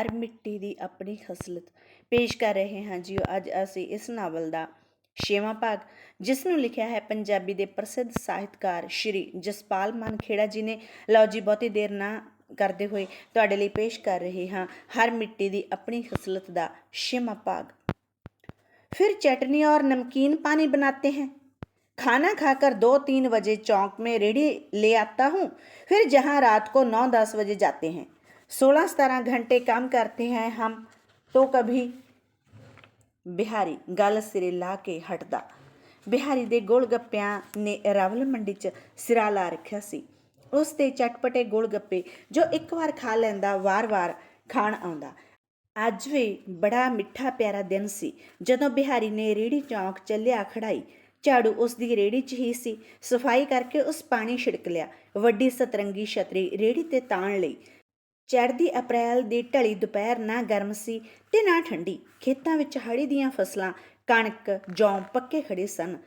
ਹਰ ਮਿੱਟੀ ਦੀ ਆਪਣੀ ਖਸਲਤ ਪੇਸ਼ ਕਰ ਰਹੇ ਹਾਂ ਜੀ ਅੱਜ ਅਸੀਂ ਇਸ ਨਾਵਲ ਦਾ ਛੇਵਾਂ ਭਾਗ ਜਿਸ ਨੂੰ ਲਿਖਿਆ ਹੈ ਪੰਜਾਬੀ ਦੇ ਪ੍ਰਸਿੱਧ ਸਾਹਿਤਕਾਰ ਸ਼੍ਰੀ ਜਸਪਾਲ ਮਾਨਖੇੜਾ ਜੀ ਨੇ ਲਓ ਜੀ ਬਹੁਤੀ ਦੇਰ ਨਾ ਕਰਦੇ ਹੋਏ ਤੁਹਾਡੇ ਲਈ ਪੇਸ਼ ਕਰ ਰਹੇ ਹਾਂ ਹਰ ਮਿੱਟੀ ਦੀ ਆਪਣੀ ਖਸਲਤ ਦਾ ਛੇਵਾਂ ਭਾਗ फिर चटनी और नमकीन पानी बनाते हैं खाना खाकर दो तीन बजे चौक में रेडी ले आता हूँ फिर जहाँ रात को नौ दस बजे जाते हैं सोलह सतारह घंटे काम करते हैं हम तो कभी ਬਿਹਾਰੀ ਗੱਲ ਸਿਰੇ ਲਾ ਕੇ ਹਟਦਾ ਬਿਹਾਰੀ ਦੇ ਗੋਲ ਗੱਪਿਆਂ ਨੇ ਰਾਵਲ ਮੰਡੀ 'ਚ ਸਿਰਾ ਲਾ ਰੱਖਿਆ ਸੀ ਉਸ ਦੇ ਚਟਪਟੇ ਗੋਲ ਗੱਪੇ ਜੋ ਇੱਕ ਵਾਰ ਖਾ ਲੈਂਦਾ ਵਾਰ-ਵਾਰ ਖਾਣ ਆਉਂਦਾ ਅੱਜ ਵੀ ਬੜਾ ਮਿੱਠਾ ਪਿਆਰਾ ਦਿਨ ਸੀ ਜਦੋਂ ਬਿਹਾਰੀ ਨੇ ਰੇੜੀ ਚੌਂਕ ਚੱਲਿਆ ਖੜਾਈ ਝਾੜੂ ਉਸ ਦੀ ਰੇੜੀ 'ਚ ਹੀ ਸੀ ਸਫਾਈ ਕਰਕੇ ਉਸ ਪਾਣੀ ਛਿੜਕ ਲਿਆ ਵੱਡੀ ਸਤਰੰਗੀ ਛਤਰੀ ਰੇੜੀ ਤੇ ਤਾਣ ਲਈ ਚੜ੍ਹਦੀ ਅਪ੍ਰੈਲ ਦੀ ਢਲੀ ਦੁਪਹਿਰ ਨਾ ਗਰਮ ਸੀ ਤੇ ਨਾ ਠੰਡੀ। ਖੇਤਾਂ ਵਿੱਚ ਹੜੀ ਦੀਆਂ ਫਸਲਾਂ ਕਣਕ, ਜੌਂ ਪੱਕੇ ਖੜੇ ਸਨ।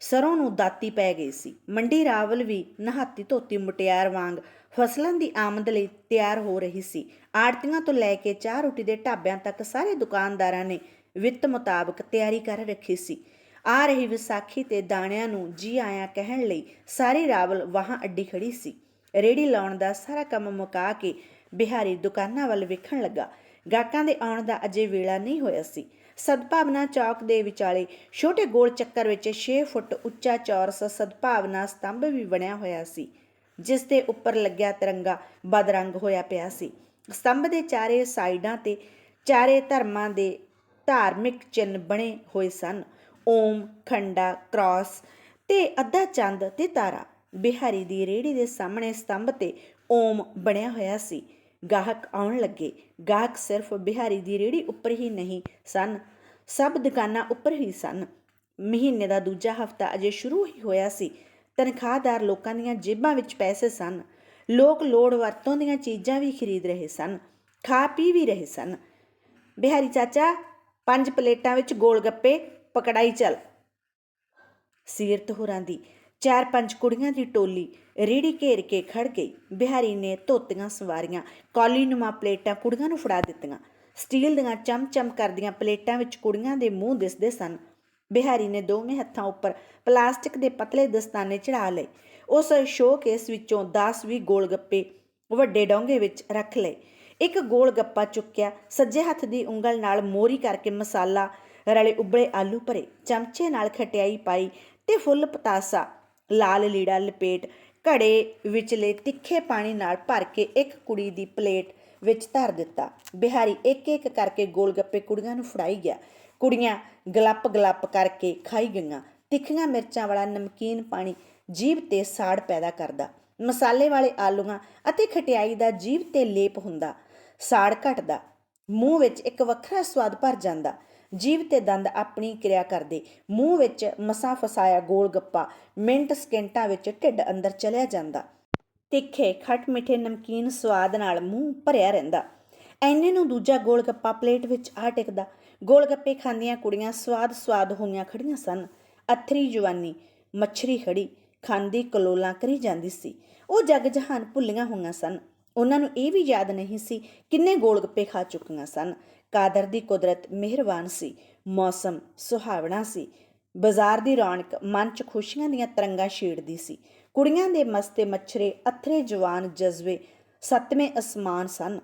ਸਰੋਂ ਨੂੰ ਦਾਤੀ ਪੈ ਗਈ ਸੀ। ਮੰਡੀ ਰਾਵਲ ਵੀ ਨਹਾਤੀ ਧੋਤੀ ਮੁਟਿਆਰ ਵਾਂਗ ਫਸਲਾਂ ਦੀ ਆਮਦ ਲਈ ਤਿਆਰ ਹੋ ਰਹੀ ਸੀ। ਆੜਤੀਆਂ ਤੋਂ ਲੈ ਕੇ ਚਾਹ ਰੋਟੀ ਦੇ ਢਾਬਿਆਂ ਤੱਕ ਸਾਰੇ ਦੁਕਾਨਦਾਰਾਂ ਨੇ ਵਿੱਤ ਮੁਤਾਬਕ ਤਿਆਰੀ ਕਰ ਰੱਖੀ ਸੀ। ਆ ਰਹੀ ਵਿਸਾਖੀ ਤੇ ਦਾਣਿਆਂ ਨੂੰ ਜੀ ਆਇਆਂ ਕਹਿਣ ਲਈ ਸਾਰੀ ਰਾਵਲ ਵਾਹਾਂ ਅੱਡੀ ਖੜੀ ਸੀ। ਰੇੜੀ ਲਾਉਣ ਦਾ ਸਾਰਾ ਕੰਮ ਮੁਕਾ ਕੇ ਬਿਹਾਰੀ ਦੁਕਾਨਾਂ ਵੱਲ ਵੇਖਣ ਲੱਗਾ। ਗਾਹਕਾਂ ਦੇ ਆਉਣ ਦਾ ਅਜੇ ਵੇਲਾ ਨਹੀਂ ਹੋਇਆ ਸੀ। ਸਦਭਾਵਨਾ ਚੌਕ ਦੇ ਵਿਚਾਲੇ ਛੋਟੇ ਗੋਲ ਚੱਕਰ ਵਿੱਚ 6 ਫੁੱਟ ਉੱਚਾ ਚੌਰਸ ਸਦਭਾਵਨਾ ਸਤੰਭ ਵੀ ਬਣਿਆ ਹੋਇਆ ਸੀ, ਜਿਸ ਦੇ ਉੱਪਰ ਲੱਗਿਆ ਤਿਰੰਗਾ ਬਦਰੰਗ ਹੋਇਆ ਪਿਆ ਸੀ। ਸਤੰਭ ਦੇ ਚਾਰੇ ਸਾਈਡਾਂ ਤੇ ਚਾਰੇ ਧਰਮਾਂ ਦੇ ਧਾਰਮਿਕ ਚਿੰਨ੍ਹ ਬਣੇ ਹੋਏ ਸਨ। ਓਮ, ਖੰਡਾ, ਕ੍ਰਾਸ ਤੇ ਅੱਧਾ ਚੰਦ ਤੇ ਤਾਰਾ। ਬਿਹਾਰੀ ਦੀ ਰੇੜੀ ਦੇ ਸਾਹਮਣੇ ਸਤੰਭ ਤੇ ਓਮ ਬਣਿਆ ਹੋਇਆ ਸੀ। ਗਾਹਕ ਆਉਣ ਲੱਗੇ। ਗਾਹਕ ਸਿਰਫ ਬਿਹਾਰੀ ਦੀ ਰੇੜੀ ਉੱਪਰ ਹੀ ਨਹੀਂ ਸਨ, ਸਭ ਦੁਕਾਨਾਂ ਉੱਪਰ ਹੀ ਸਨ। ਮਹੀਨੇ ਦਾ ਦੂਜਾ ਹਫਤਾ ਅਜੇ ਸ਼ੁਰੂ ਹੀ ਹੋਇਆ ਸੀ। ਤਨਖਾਹਦਾਰ ਲੋਕਾਂ ਦੀਆਂ ਜੇਬਾਂ ਵਿੱਚ ਪੈਸੇ ਸਨ। ਲੋਕ ਲੋੜ ਵਰਤੋਂ ਦੀਆਂ ਚੀਜ਼ਾਂ ਵੀ ਖਰੀਦ ਰਹੇ ਸਨ, ਖਾ ਪੀ ਵੀ ਰਹੇ ਸਨ। ਬਿਹਾਰੀ ਚਾਚਾ, ਪੰਜ ਪਲੇਟਾਂ ਵਿੱਚ ਗੋਲ ਗੱਪੇ, ਪਕੜਾਈ ਚੱਲ। ਸੀਰਤ ਹੋਰਾਂ ਦੀ ਚਾਰ ਪੰਜ ਕੁੜੀਆਂ ਦੀ ਟੋਲੀ ਰੇੜੀ ਘੇਰ ਕੇ ਖੜ ਗਈ। ਬਿਹਾਰੀ ਨੇ ਧੋਤੀਆਂ ਸਵਾਰੀਆਂ, ਕੌਲੀ ਪਲੇਟਾਂ ਕੁੜੀਆਂ ਨੂੰ ਫੜਾ ਦਿੱਤੀਆਂ। ਸਟੀਲ ਦੀਆਂ ਚਮਚਮ ਕਰਦੀਆਂ ਪਲੇਟਾਂ ਵਿੱਚ ਕੁੜੀਆਂ ਦੇ ਮੂੰਹ ਦਿਸਦੇ ਸਨ। ਬਿਹਾਰੀ ਨੇ ਦੋਵੇਂ ਹੱਥਾਂ ਉੱਪਰ ਪਲਾਸਟਿਕ ਦੇ ਪਤਲੇ ਦਸਤਾਨੇ ਚੜਾ ਲਏ। ਉਸ ਸ਼ੋਕੇਸ ਵਿੱਚੋਂ 10-20 ਗੋਲ ਗੱਪੇ ਵੱਡੇ ਡੋਂਗੇ ਵਿੱਚ ਰੱਖ ਲਏ। ਇੱਕ ਗੋਲ ਗੱਪਾ ਚੁੱਕਿਆ, ਸੱਜੇ ਹੱਥ ਦੀ ਉਂਗਲ ਨਾਲ ਮੋਰੀ ਕਰਕੇ ਮਸਾਲਾ ਰਲੇ ਉਬਲੇ ਆਲੂ ਭਰੇ। ਚਮਚੇ ਨਾਲ ਖਟਿਆਈ ਪਾਈ ਤੇ ਫੁੱਲ ਪਤਾਸਾ ਲਾਲ ਲੀੜਾ ਲਪੇਟ ਘੜੇ ਵਿਚਲੇ ਤਿੱਖੇ ਪਾਣੀ ਨਾਲ ਭਰ ਕੇ ਇੱਕ ਕੁੜੀ ਦੀ ਪਲੇਟ ਵਿੱਚ ਧਰ ਦਿੱਤਾ। ਬਿਹਾਰੀ ਇੱਕ ਇੱਕ ਕਰਕੇ ਗੋਲ ਗੱਪੇ ਕੁੜੀਆਂ ਨੂੰ ਫੜਾਈ ਗਿਆ। ਕੁੜੀਆਂ ਗਲੱਪ ਗਲੱਪ ਕਰਕੇ ਖਾਈ ਗਈਆਂ। ਤਿੱਖੀਆਂ ਮਿਰਚਾਂ ਵਾਲਾ ਨਮਕੀਨ ਪਾਣੀ ਜੀਭ ਤੇ ਸਾੜ ਪੈਦਾ ਕਰਦਾ। ਮਸਾਲੇ ਵਾਲੇ ਆਲੂਆਂ ਅਤੇ ਖਟਿਆਈ ਦਾ ਜੀਭ ਤੇ ਲੇਪ ਹੁੰਦਾ। ਸਾੜ ਘਟਦਾ। ਮੂੰਹ ਵਿੱਚ ਇੱਕ ਵੱਖਰਾ ਸਵਾਦ ਭਰ ਜਾਂਦਾ। ਜੀਭ ਤੇ ਦੰਦ ਆਪਣੀ ਕਿਰਿਆ ਕਰਦੇ। ਮੂੰਹ ਵਿੱਚ ਮਸਾਂ ਫਸਾਇਆ ਗੋਲ ਗੱਪਾ, ਮਿੰਟ ਸਕਿੰਟਾਂ ਵਿੱਚ ਢਿੱਡ ਅੰਦਰ ਚਲਿਆ ਜਾਂਦਾ। ਤਿੱਖੇ, ਖੱਟ ਮਿੱਠੇ ਨਮਕੀਨ ਸਵਾਦ ਨਾਲ ਮੂੰਹ ਭਰਿਆ ਰਹਿੰਦਾ। ਐਨੇ ਨੂੰ ਦੂਜਾ ਗੋਲ ਗੱਪਾ ਪਲੇਟ ਵਿੱਚ ਆ ਟਿਕਦਾ। ਗੋਲ ਗੱਪੇ ਖਾਂਦੀਆਂ ਕੁੜੀਆਂ ਸਵਾਦ ਸਵਾਦ ਹੋਈਆਂ ਖੜੀਆਂ ਸਨ। ਅਥਰੀ ਜਵਾਨੀ, ਮੱਛਰੀ ਖੜੀ, ਖਾਂਦੀ ਕਲੋਲਾਂ ਕਰੀ ਜਾਂਦੀ ਸੀ। ਉਹ ਜਗ ਜਹਾਨ ਭੁੱਲੀਆਂ ਹੋਈਆਂ ਸਨ। ਉਹਨਾਂ ਨੂੰ ਇਹ ਵੀ ਯਾਦ ਨਹੀਂ ਸੀ ਕਿੰਨੇ ਗੋਲ ਗੱਪੇ ਖਾ ਚੁੱਕੀਆਂ ਸਨ। ਕਾਦਰ ਦੀ ਕੁਦਰਤ ਮਿਹਰਬਾਨ ਸੀ, ਮੌਸਮ ਸੁਹਾਵਣਾ ਸੀ। ਬਾਜ਼ਾਰ ਦੀ ਰੌਣਕ ਮਨ 'ਚ ਖੁਸ਼ੀਆਂ ਦੀਆਂ ਤਰੰਗਾਂ ਛੇੜਦੀ ਸੀ। ਕੁੜੀਆਂ ਦੇ ਮਸਤੇ ਮੱਛਰੇ ਅਥਰੇ ਜਵਾਨ ਜਜ਼ਬੇ ਸੱਤਵੇਂ ਅਸਮਾਨ ਸਨ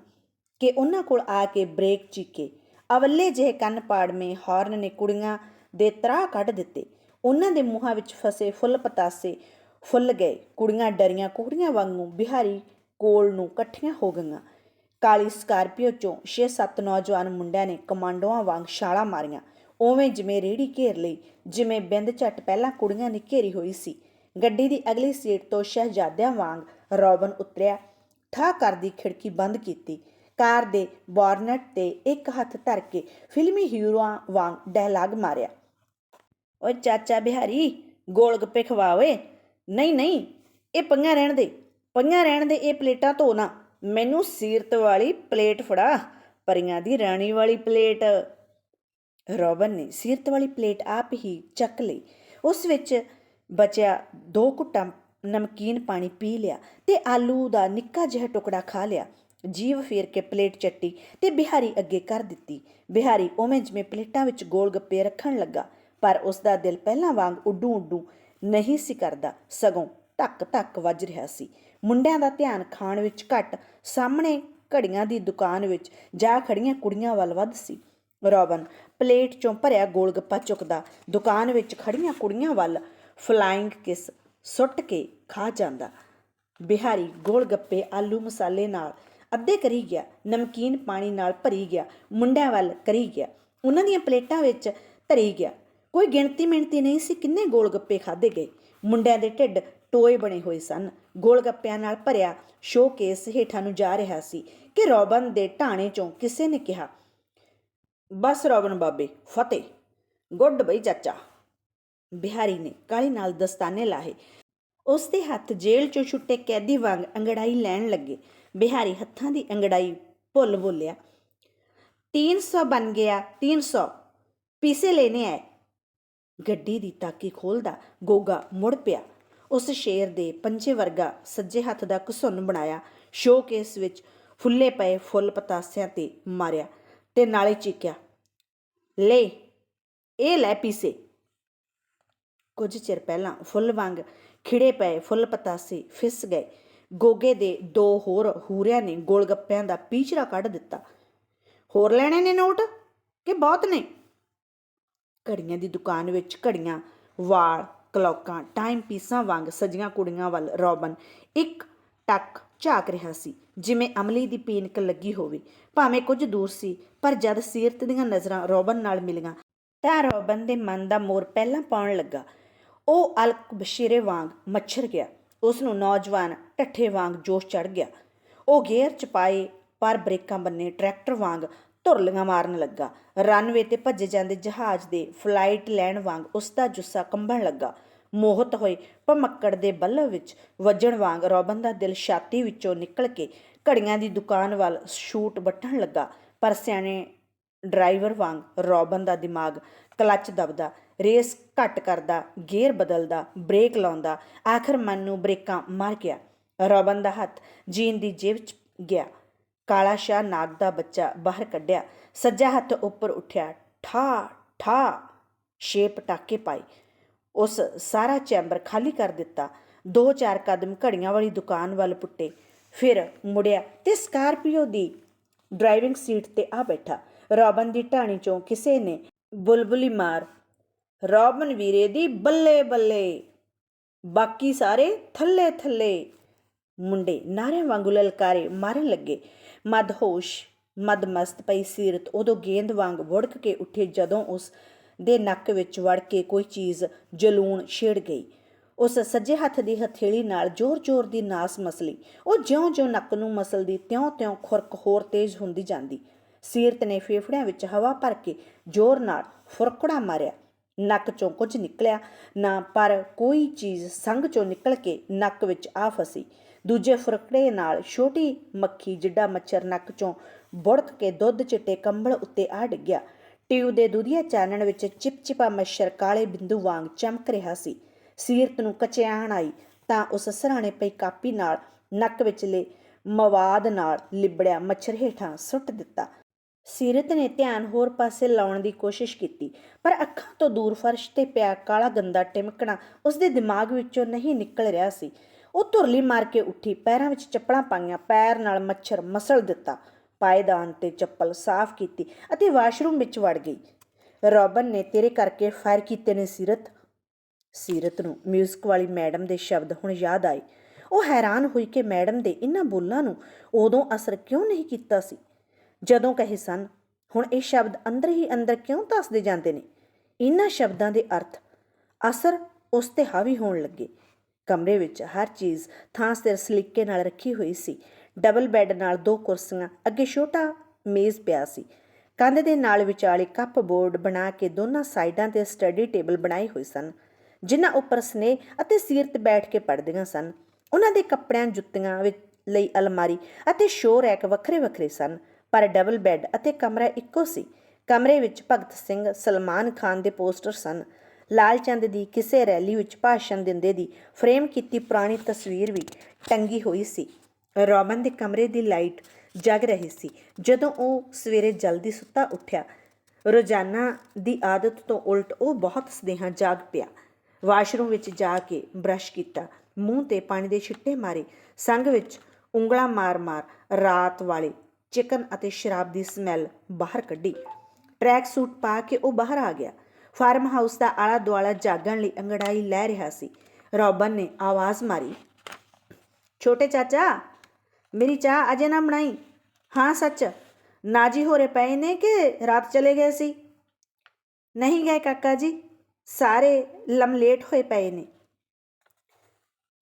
ਕਿ ਉਹਨਾਂ ਕੋਲ ਆ ਕੇ ਬ੍ਰੇਕ ਚੀਕੇ। ਅਵੱਲੇ ਜਿਹੇ ਕੰਨ ਪਾੜਵੇਂ ਹਾਰਨ ਨੇ ਕੁੜੀਆਂ ਦੇ ਤਰਾਹ ਕੱਢ ਦਿੱਤੇ। ਉਹਨਾਂ ਦੇ ਮੂੰਹਾਂ ਵਿੱਚ ਫਸੇ ਫੁੱਲ ਪਤਾਸੇ ਫੁੱਲ ਗਏ। ਕੁੜੀਆਂ ਡਰੀਆਂ ਕੁੜੀਆਂ ਵਾਂਗੂ ਬਿਹਾਰੀ ਕੋਲ ਨੂੰ ਇਕੱਠੀਆਂ ਹੋ ਗਈਆਂ। ਕਾਲੀ ਸਕਾਰਪੀਓ ਚੋਂ 6-7 ਨੌਜਵਾਨ ਮੁੰਡਿਆਂ ਨੇ ਕਮਾਂਡੋਆਂ ਵਾਂਗ ਛਾਲਾਂ ਮਾਰੀਆਂ। ਉਵੇਂ ਜਿਵੇਂ ਰੇੜੀ ਘੇਰ ਲਈ, ਜਿਵੇਂ ਬਿੰਦ ਝੱਟ ਪਹਿਲਾਂ ਕੁੜੀਆਂ ਨੇ ਘੇਰੀ ਹੋਈ ਸੀ। ਗੱਡੀ ਦੀ ਅਗਲੀ ਸੀਟ ਤੋਂ ਸ਼ਹਿਜ਼ਾਦਿਆਂ ਵਾਂਗ ਰੌਬਨ ਉਤਰਿਆ ਠਾ ਕਰਦੀ ਖਿੜਕੀ ਬੰਦ ਕੀਤੀ। ਕਾਰ ਦੇ ਬੋਰਨਟ ਤੇ ਇੱਕ ਹੱਥ ਧਰ ਕੇ ਫਿਲਮੀ ਹੀਰੋਆਂ ਵਾਂਗ ਡਾਇਲਾਗ ਮਾਰਿਆ। ਓ ਚਾਚਾ ਬਿਹਾਰੀ, ਗੋਲ ਗੱਪੇ ਨਹੀਂ ਨਹੀਂ, ਇਹ ਪੰਗਾ ਰਹਿਣ ਦੇ ਪੰਗਾ ਰਹਿਣ ਦੇ, ਇਹ ਪਲੇਟਾਂ ਧੋ ਨਾ। ਮੈਨੂੰ ਸੀਰਤ ਵਾਲੀ ਪਲੇਟ ਫੜਾ। ਪਰੀਆਂ ਦੀ ਰਾਣੀ ਵਾਲੀ ਪਲੇਟ। ਰੋਬਨ ਨੇ ਸੀਰਤ ਵਾਲੀ ਪਲੇਟ ਆਪ ਹੀ ਚੱਕ ਲਈ। ਉਸ ਵਿੱਚ ਬਚਿਆ ਦੋ ਘੁੱਟਾਂ ਨਮਕੀਨ ਪਾਣੀ ਪੀ ਲਿਆ ਤੇ ਆਲੂ ਦਾ ਨਿੱਕਾ ਜਿਹਾ ਟੁਕੜਾ ਖਾ ਲਿਆ। ਜੀਵ ਫੇਰ ਕੇ ਪਲੇਟ ਚੱਟੀ ਤੇ ਬਿਹਾਰੀ ਅੱਗੇ ਕਰ ਦਿੱਤੀ। ਬਿਹਾਰੀ ਉਵੇਂ ਜਿਵੇਂ ਪਲੇਟਾਂ ਵਿੱਚ ਗੋਲ ਗੱਪੇ ਰੱਖਣ ਲੱਗਾ, ਪਰ ਉਸ ਦਾ ਦਿਲ ਪਹਿਲਾਂ ਵਾਂਗ ਉੱਡੂ ਉੱਡੂ ਨਹੀਂ ਸੀ ਕਰਦਾ। ਸਗੋਂ ਧੱਕ ਧੱਕ ਵੱਜ ਰਿਹਾ ਸੀ। ਮੁੰਡਿਆਂ ਦਾ ਧਿਆਨ ਖਾਣ ਵਿੱਚ ਘੱਟ, ਸਾਹਮਣੇ ਘੜੀਆਂ ਦੀ ਦੁਕਾਨ ਵਿੱਚ ਜਾ ਖੜੀਆਂ ਕੁੜੀਆਂ ਵੱਲ ਵੱਧ ਸੀ। ਰੋਬਨ ਪਲੇਟ ਚੋਂ ਭਰਿਆ ਗੋਲਗੱਪਾ ਚੁੱਕਦਾ, ਦੁਕਾਨ ਵਿੱਚ ਖੜੀਆਂ ਕੁੜੀਆਂ ਵੱਲ ਫਲਾਈਂਗ ਕਿਸ ਸੁੱਟ ਕੇ ਖਾ ਜਾਂਦਾ। ਬਿਹਾਰੀ ਗੋਲਗੱਪੇ, ਆਲੂ ਮਸਾਲੇ ਨਾਲ ਅੱਧੇ ਕਰੀ ਗਿਆ, ਨਮਕੀਨ ਪਾਣੀ ਨਾਲ ਭਰੀ ਗਿਆ, ਮੁੰਡਿਆਂ ਵੱਲ ਕਰੀ ਗਿਆ, ਉਹਨਾਂ ਦੀਆਂ ਪਲੇਟਾਂ ਵਿੱਚ ਧਰੀ ਗਿਆ। ਕੋਈ ਗਿਣਤੀ ਮਿਣਤੀ ਨਹੀਂ ਸੀ ਕਿੰਨੇ ਗੋਲਗੱਪੇ ਖਾਦੇ ਗਏ। ਮੁੰਡਿਆਂ ਦੇ ਢਿੱਡ ਟੋਏ ਬਣੇ ਹੋਏ ਸਨ। ਗੋਲ ਗੱਪਿਆਂ ਨਾਲ ਭਰਿਆ ਸ਼ੋਕੇਸ ਹੇਠਾਂ ਨੂੰ ਜਾ ਰਿਹਾ ਸੀ ਕਿ ਰੋਬਨ ਦੇ ਢਾਣੇ ਚੋਂ ਕਿਸੇ ਨੇ ਕਿਹਾ, ਬਸ ਰੋਬਨ ਬਾਬੇ, ਫਤਿਹ। ਗੁੱਡ ਬਈ ਚਾਚਾ। ਬਿਹਾਰੀ ਨੇ ਕਾਲੀ ਨਾਲ ਦਸਤਾਨੇ ਲਾਹੇ। ਉਸ ਦੇ ਹੱਥ ਜੇਲ੍ਹ ਚੋਂ ਛੁੱਟੇ ਕੈਦੀ ਵਾਂਗ ਅੰਗੜਾਈ ਲੈਣ ਲੱਗੇ। ਬਿਹਾਰੀ ਹੱਥਾਂ ਦੀ ਅੰਗੜਾਈ ਭੁੱਲ ਬੋਲਿਆ 300 ਬਣ ਗਿਆ 300 ਪੀਸੇ ਲੈਣੇ ਆਏ ਗੱਡੀ ਦੀ ਤਾਕੀ ਖੋਲਦਾ ਗੋਗਾ ਮੁੜ ਪਿਆ। ਉਸ ਸ਼ੇਰ ਦੇ ਪੰਜੇ ਵਰਗਾ ਸੱਜੇ ਹੱਥ ਦਾ ਘਸੁੰਨ ਬਣਾਇਆ ਸ਼ੋਕੇਸ ਵਿੱਚ ਫੁੱਲੇ ਪਏ ਫੁੱਲ ਪਤਾਸਿਆਂ ਤੇ ਮਾਰਿਆ ਤੇ ਨਾਲੇ ਚੀਕਿਆ, ਲੈ, ਇਹ ਲੈ ਪੀਸੇ। ਕੁਝ ਚਿਰ ਪਹਿਲਾਂ ਫੁੱਲ ਵਾਂਗ ਖਿੜੇ ਪਏ ਫੁੱਲ ਪਤਾਸੇ ਫਿਸ ਗਏ। ਗੋਗੇ ਦੇ ਦੋ ਹੋਰ ਹੂਰਿਆਂ ਨੇ ਗੋਲਗੱਪਿਆਂ ਦਾ ਪੀਚਰਾ ਕੱਢ ਦਿੱਤਾ। ਹੋਰ ਲੈਣੇ ਨੇ ਨੋਟ ਕਿ ਬਹੁਤ ਨੇ? ਘੜੀਆਂ ਦੀ ਦੁਕਾਨ ਵਿੱਚ ਘੜੀਆਂ ਵਾਲ ਕਲੌਕਾਂ ਟਾਈਮ ਪੀਸਾਂ ਵਾਂਗ ਸਜੀਆਂ ਕੁੜੀਆਂ ਵੱਲ ਰੋਬਨ ਇੱਕ ਟੱਕ ਝਾਕ ਰਿਹਾ ਸੀ, ਜਿਵੇਂ ਅਮਲੀ ਦੀ ਪੀਨਕ ਲੱਗੀ ਹੋਵੇ। ਭਾਵੇਂ ਕੁਝ ਦੂਰ ਸੀ, ਪਰ ਜਦ ਸੀਰਤ ਦੀਆਂ ਨਜ਼ਰਾਂ ਰੋਬਨ ਨਾਲ ਮਿਲੀਆਂ, ਤਾਂ ਰੋਬਨ ਦੇ ਮਨ ਦਾ ਮੋਰ ਪਹਿਲਾਂ ਪਾਉਣ ਲੱਗਾ। ਉਹ ਅਲਕ ਬਸ਼ੀਰੇ ਵਾਂਗ ਮੱਛਰ ਗਿਆ, ਉਸ ਨੂੰ ਨੌਜਵਾਨ ਢੱਠੇ ਵਾਂਗ ਜੋਸ਼ ਚੜ ਗਿਆ। ਉਹ ਗੇਅਰ ਚ ਪਾਏ ਪਰ ਬ੍ਰੇਕਾਂ ਬੰਨੇ ਟਰੈਕਟਰ ਵਾਂਗ ਧੁਰਲੀਆਂ ਮਾਰਨ ਲੱਗਾ। ਰਨਵੇ ਤੇ ਭੱਜੇ ਜਾਂਦੇ ਜਹਾਜ਼ ਦੇ ਫਲਾਈਟ ਲੈਣ ਵਾਂਗ ਉਸ ਦਾ ਜੁੱਸਾ ਕੰਬਣ ਲੱਗਾ। ਮੋਹਤ ਹੋਏ। ਭਮੱਕੜ ਦੇ ਬੱਲਬ ਵਿੱਚ ਵੱਜਣ ਵਾਂਗ ਰੋਬਨ ਦਾ ਦਿਲ ਛਾਤੀ ਵਿੱਚੋਂ ਨਿਕਲ ਕੇ ਘੜੀਆਂ ਦੀ ਦੁਕਾਨ ਵੱਲ ਸ਼ੂਟ ਵੱਟਣ ਲੱਗਾ। ਪਰ ਸਿਆਣੇ ਡਰਾਈਵਰ ਵਾਂਗ ਰੋਬਨ ਦਾ ਦਿਮਾਗ ਕਲੱਚ ਦਬਦਾ, ਰੇਸ ਘੱਟ ਕਰਦਾ, ਗੇਅਰ ਬਦਲਦਾ, ਬ੍ਰੇਕ ਲਾਉਂਦਾ, ਆਖਰ ਮਨ ਨੂੰ ਬ੍ਰੇਕਾਂ ਮਾਰ ਗਿਆ। ਰੋਬਨ ਦਾ ਹੱਥ ਜੀਨ ਦੀ ਜੇਬ 'ਚ ਗਿਆ। ਕਾਲਾ ਸ਼ਾਹ ਨਾਗ ਦਾ ਬੱਚਾ ਬਾਹਰ ਕੱਢਿਆ। ਸੱਜਾ ਹੱਥ ਉੱਪਰ ਉੱਠਿਆ। ਠਾ ਠਾ ਛੇ ਪਟਾਕੇ ਪਾਏ। ਉਸ ਸਾਰਾ ਚੈਂਬਰ ਖਾਲੀ ਕਰ ਦਿੱਤਾ। ਦੋ ਚਾਰ ਕਦਮ ਘੜੀਆਂ ਵਾਲੀ ਦੁਕਾਨ ਵੱਲ ਪੁੱਟੇ। ਫਿਰ ਮੁੜਿਆ ਤੇ ਸਕਾਰਪੀਓ ਦੀ ਡਰਾਈਵਿੰਗ ਸੀਟ ਤੇ ਆ ਬੈਠਾ। ਰੋਬਨ ਦੀ ਢਾਣੀ ਚੋਂ ਕਿਸੇ ਨੇ ਬੁਲਬੁਲੀ ਮਾਰ, ਰੋਬਨ ਵੀਰੇ ਦੀ ਬੱਲੇ ਬੱਲੇ, ਬਾਕੀ ਸਾਰੇ ਥੱਲੇ ਥੱਲੇ। ਮੁੰਡੇ ਨਾਰਿਆਂ ਵਾਂਗੂ ਲਲਕਾਰੇ ਮਾਰਨ ਲੱਗੇ। ਮਦਹੋਸ਼, ਮਦਮਸਤ ਪਈ ਸੀਰਤ ਉਦੋਂ ਗੇਂਦ ਵਾਂਗ ਵੜਕ ਕੇ ਉੱਠੇ ਜਦੋਂ ਉਸ ਦੇ ਨੱਕ ਵਿੱਚ ਵੜ ਕੇ ਕੋਈ ਚੀਜ਼ ਜਲੂਣ ਛੇੜ ਗਈ। ਉਸ ਸੱਜੇ ਹੱਥ ਦੀ ਹਥੇਲੀ ਨਾਲ ਜ਼ੋਰ-ਜ਼ੋਰ ਦੀ ਨਾਸ ਮਸਲੀ। ਉਹ ਜਿਉਂ-ਜਿਉਂ ਨੱਕ ਨੂੰ ਮਸਲਦੀ, ਤਿਉਂ-ਤਿਉਂ ਖੁਰਕ ਹੋਰ ਤੇਜ਼ ਹੁੰਦੀ ਜਾਂਦੀ। ਸੀਰਤ ਨੇ ਫੇਫੜਿਆਂ ਵਿੱਚ ਹਵਾ ਭਰ ਕੇ ਜ਼ੋਰ ਨਾਲ ਫੁਰਕੜਾ ਮਾਰਿਆ। ਨੱਕ ਚੋਂ ਕੁਝ ਨਿਕਲਿਆ ਨਾ, ਪਰ ਕੋਈ ਚੀਜ਼ ਸੰਗ ਚੋਂ ਨਿਕਲ ਕੇ ਨੱਕ ਵਿੱਚ ਆ ਫਸੀ। ਦੂਜੇ ਫੁਰਕੜੇ ਨਾਲ ਛੋਟੀ ਮੱਖੀ ਜਿੱਡਾ ਮੱਛਰ ਨੱਕ ਚੋਂ ਬੁੜਕ ਕੇ ਦੁੱਧ ਚਿੱਟੇ ਕੰਬਲ ਉੱਤੇ ਆ ਡਿੱਗਿਆ। ਟਿਊ ਦੇ ਦੁਧੀਆ ਚਾਨਣ ਵਿੱਚ ਚਿਪਚਿਪਾ ਮੱਛਰ ਕਾਲੇ ਬਿੰਦੂ ਵਾਂਗ ਚਮਕ ਰਿਹਾ ਸੀ। ਸੀਰਤ ਨੂੰ ਕਚਿਆਣ ਆਈ ਤਾਂ ਉਸ ਸਰਾਣੇ ਪਈ ਕਾਪੀ ਨਾਲ ਨੱਕ ਵਿਚਲੇ ਮਵਾਦ ਨਾਲ ਲਿਬੜਿਆ ਮੱਛਰ ਹੇਠਾਂ ਸੁੱਟ ਦਿੱਤਾ। ਸੀਰਤ ਨੇ ਧਿਆਨ ਹੋਰ ਪਾਸੇ ਲਾਉਣ ਦੀ ਕੋਸ਼ਿਸ਼ ਕੀਤੀ, ਪਰ ਅੱਖਾਂ ਤੋਂ ਦੂਰ ਫਰਸ਼ ਤੇ ਪਿਆ ਕਾਲਾ ਗੰਦਾ ਟਿਮਕਣਾ ਉਸਦੇ ਦਿਮਾਗ ਵਿੱਚੋਂ ਨਹੀਂ ਨਿਕਲ ਰਿਹਾ ਸੀ। ਉਹ ਧੁਰਲੀ ਮਾਰ ਕੇ ਉੱਠੀ, ਪੈਰਾਂ ਵਿੱਚ ਚੱਪਲਾਂ ਪਾਈਆਂ, ਪੈਰ ਨਾਲ ਮੱਛਰ ਮਸਲ ਦਿੱਤਾ। ਪਾਇਦਾਨ ਤੇ ਚੱਪਲ ਸਾਫ਼ ਕੀਤੀ ਅਤੇ ਵਾਸ਼ਰੂਮ ਵਿੱਚ ਵੜ ਗਈ। ਰੋਬਨ ਨੇ ਤੇਰੇ ਕਰਕੇ ਫਾਇਰ ਕੀਤੇ ਨੇ ਸੀਰਤ। ਸੀਰਤ ਨੂੰ ਮਿਊਜ਼ਿਕ ਵਾਲੀ ਮੈਡਮ ਦੇ ਸ਼ਬਦ ਹੁਣ ਯਾਦ ਆਏ। ਉਹ ਹੈਰਾਨ ਹੋਈ ਕਿ ਮੈਡਮ ਦੇ ਇਹਨਾਂ ਬੋਲਾਂ ਨੂੰ ਉਦੋਂ ਅਸਰ ਕਿਉਂ ਨਹੀਂ ਕੀਤਾ ਸੀ? ਜਦੋਂ ਕਹੇ ਸਨ, ਹੁਣ ਇਹ ਸ਼ਬਦ ਅੰਦਰ ਹੀ ਅੰਦਰ ਕਿਉਂ ਦੱਸਦੇ ਜਾਂਦੇ ਨੇ? ਇਹਨਾਂ ਸ਼ਬਦਾਂ ਦੇ ਅਰਥ ਅਸਰ ਉਸ ਤੇ ਹਾਵੀ ਹੋਣ ਲੱਗੇ। ਕਮਰੇ ਵਿੱਚ ਹਰ ਚੀਜ਼ ਥਾਂ ਸਿਰ ਸਲੀਕੇ ਨਾਲ ਰੱਖੀ ਹੋਈ ਸੀ। ਡਬਲ ਬੈੱਡ ਨਾਲ ਦੋ ਕੁਰਸੀਆਂ, ਅੱਗੇ ਛੋਟਾ ਮੇਜ਼ ਪਿਆ ਸੀ। ਕੰਧ ਦੇ ਨਾਲ ਵਿਚਾਲੇ ਕੱਪ ਬੋਰਡ ਬਣਾ ਕੇ ਦੋਨਾਂ ਸਾਈਡਾਂ ਤੇ ਸਟੱਡੀ ਟੇਬਲ ਬਣਾਏ ਹੋਏ ਸਨ, ਜਿਨ੍ਹਾਂ ਉੱਪਰ ਸਨੇਹ ਅਤੇ ਸੀਰਤ ਬੈਠ ਕੇ ਪੜ੍ਹਦੀਆਂ ਸਨ। ਉਹਨਾਂ ਦੇ ਕੱਪੜਿਆਂ, ਜੁੱਤੀਆਂ ਵਿੱਚ ਲਈ ਅਲਮਾਰੀ ਅਤੇ ਸ਼ੋਅ ਰੈਕ ਵੱਖਰੇ ਵੱਖਰੇ ਸਨ, ਪਰ ਡਬਲ ਬੈੱਡ ਅਤੇ ਕਮਰਾ ਇੱਕੋ ਸੀ। ਕਮਰੇ ਵਿੱਚ ਭਗਤ ਸਿੰਘ, ਸਲਮਾਨ ਖਾਨ ਦੇ ਪੋਸਟਰ ਸਨ। ਲਾਲ ਚੰਦ ਦੀ ਕਿਸੇ ਰੈਲੀ ਵਿੱਚ ਭਾਸ਼ਣ ਦਿੰਦੇ ਦੀ ਫਰੇਮ ਕੀਤੀ ਪੁਰਾਣੀ ਤਸਵੀਰ ਵੀ ਟੰਗੀ ਹੋਈ ਸੀ। ਰੋਬਨ ਦੇ ਕਮਰੇ ਦੀ ਲਾਈਟ ਜਗ ਰਹੀ ਸੀ। ਜਦੋਂ ਉਹ ਸਵੇਰੇ ਜਲਦੀ ਸੁੱਤਾ ਉੱਠਿਆ, ਰੋਜ਼ਾਨਾ ਦੀ ਆਦਤ ਤੋਂ ਉਲਟ ਉਹ ਬਹੁਤ ਸਦੇਹਾਂ ਜਾਗ ਪਿਆ। ਵਾਸ਼ਰੂਮ ਵਿੱਚ ਜਾ ਕੇ ਬ੍ਰਸ਼ ਕੀਤਾ, ਮੂੰਹ ਤੇ ਪਾਣੀ ਦੇ ਛਿੱਟੇ ਮਾਰੇ, ਸੰਗ ਵਿੱਚ ਉਂਗਲਾਂ ਮਾਰ-ਮਾਰ ਰਾਤ ਵਾਲੇ ਚਿਕਨ ਅਤੇ ਸ਼ਰਾਬ ਦੀ ਸਮੈਲ ਬਾਹਰ ਕੱਢੀ। ਟਰੈਕ ਸੂਟ ਪਾ ਕੇ ਉਹ ਬਾਹਰ ਆ ਗਿਆ। ਫਾਰਮ ਹਾਊਸ ਦਾ ਆਲਾ ਦੁਆਲਾ ਜਾਗਣ ਲਈ ਅੰਗੜਾਈ ਲੈ ਰਿਹਾ ਸੀ। ਰੋਬਨ ਨੇ ਆਵਾਜ਼ ਮਾਰੀ, ਛੋਟੇ ਚਾਚਾ ਮੇਰੀ ਚਾਹ ਅਜੇ ਨਾ ਬਣਾਈ। ਹਾਂ, ਸੱਚ। ਨਾਜੀ ਹੋਰੇ ਪਏ ਨੇ ਕਿ ਰਾਤ ਚਲੇ ਗਏ ਸੀ? ਨਹੀਂ ਗਏ ਕਾਕਾ ਜੀ। ਸਾਰੇ ਲਮਲੇਟ ਹੋਏ ਪਏ ਨੇ।